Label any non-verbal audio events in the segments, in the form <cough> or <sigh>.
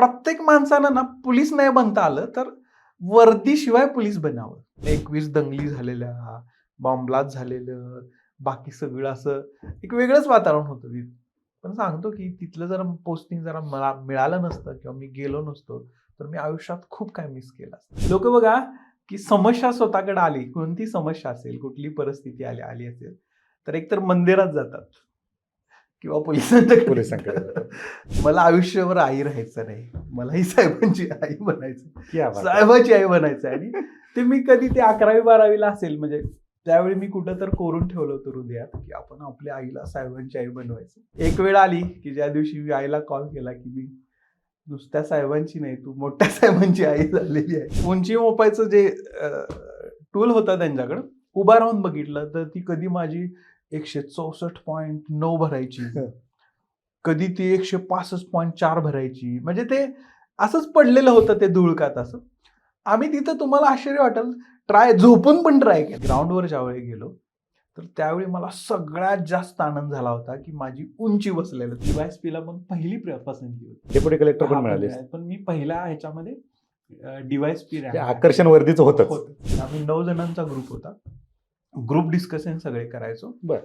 प्रत्येक माणसानं ना पोलीस नाही बनता आलं तर वर्दीशिवाय पोलीस बनावं. एकवीस दंगली झालेल्या बॉम्बलात झालेलं बाकी सगळं असं एक वेगळंच वातावरण होतं तिथं. पण सांगतो की तिथलं जर पोस्टिंग जरा मला मिळालं नसतं किंवा मी गेलो नसतो तर मी आयुष्यात खूप काय मिस केलं असतं. लोक बघा की समस्या स्वतःकडे आली. कोणती समस्या असेल कुठली परिस्थिती आली आली असेल तर एकतर मंदिरात जातात. किंवा पोलिसांच्याकडे पोलिसांकडे <laughs> मला आयुष्यभर आई राहायचं नाही. मलाही साहेबांची आई बनायचं. साहेबाची आई बनायचं. आणि ते मी कधी ते अकरावी बारावीला असेल म्हणजे त्यावेळी मी कुठं तर कोरून ठेवलं होतं हृदयात की आपण आपल्या आईला साहेबांची आई बनवायचं. एक वेळ आली की ज्या दिवशी मी आईला कॉल केला की मी नुसत्या साहेबांची नाही तू मोठ्या साहेबांची आई झालेली आहे. उंची मोपायचं जे टूल होतं त्यांच्याकडं उभा राहून बघितलं तर ती कधी माझी एकशे चौसष्ट पॉईंट नऊ भरायची. कधी ती एकशे पासष्ट पॉईंट चार भरायची. म्हणजे ते असंच पडलेलं होतं ते धुळकात असं. आम्ही तिथं तुम्हाला आश्चर्य वाटेल ट्राय झोपून पण ट्राय केलं. ग्राउंडवर ज्यावेळी गेलो तर त्यावेळी मला सगळ्यात जास्त आनंद झाला होता की माझी उंची बसलेलं. डीवायसपीला मग पहिली प्र- पसंती होती. डेप्युटी कलेक्टर पण पण मिळाले. पण मी पहिल्या ह्याच्यामध्ये डीवायसपी ते आकर्षण वर्दीचं होतच. आम्ही नऊ जणांचा ग्रुप होता. ग्रुप डिस्कशन सगळे करायचो. बरं.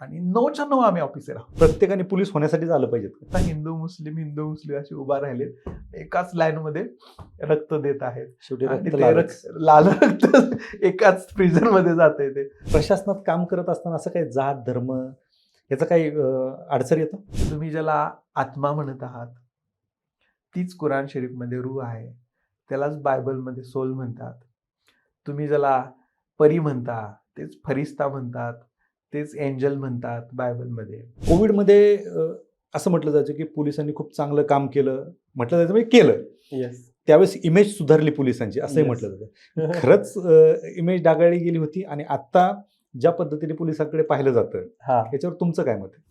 आणि नऊच्या नऊ आम्ही ऑफिसर आहोत. प्रत्येकाने पोलीस होण्यासाठीच आलं पाहिजेत आता हिंदू मुस्लिम हिंदू मुस्लिम असे उभा राहिलेत. एकाच लाईन मध्ये रक्त देत आहेत. शेवटी रक्त लालच. लाल रक्त एकाच प्रिझनमध्ये जात ते. प्रशासनात काम करत असताना असं काही जात धर्म याचं काही अं, अडचण येतं? तुम्ही ज्याला आत्मा म्हणत आहात तीच कुराण शरीफमध्ये रूह आहे. त्यालाच बायबलमध्ये सोल म्हणतात. तुम्ही ज्याला परी म्हणता तेच फरिस्ता म्हणतात तेच एंजल म्हणतात बायबलमध्ये. कोविडमध्ये असं म्हटलं जायचं की पोलिसांनी खूप चांगलं काम केलं. म्हटलं जायचं म्हणजे केलं. येस त्यावेळेस इमेज सुधारली पोलिसांची असंही Yes. म्हटलं जातं. खरंच इमेज डागाळली गेली होती आणि आता ज्या पद्धतीने पोलिसांकडे पाहिलं जातं हा. याच्यावर तुमचं काय मत आहे?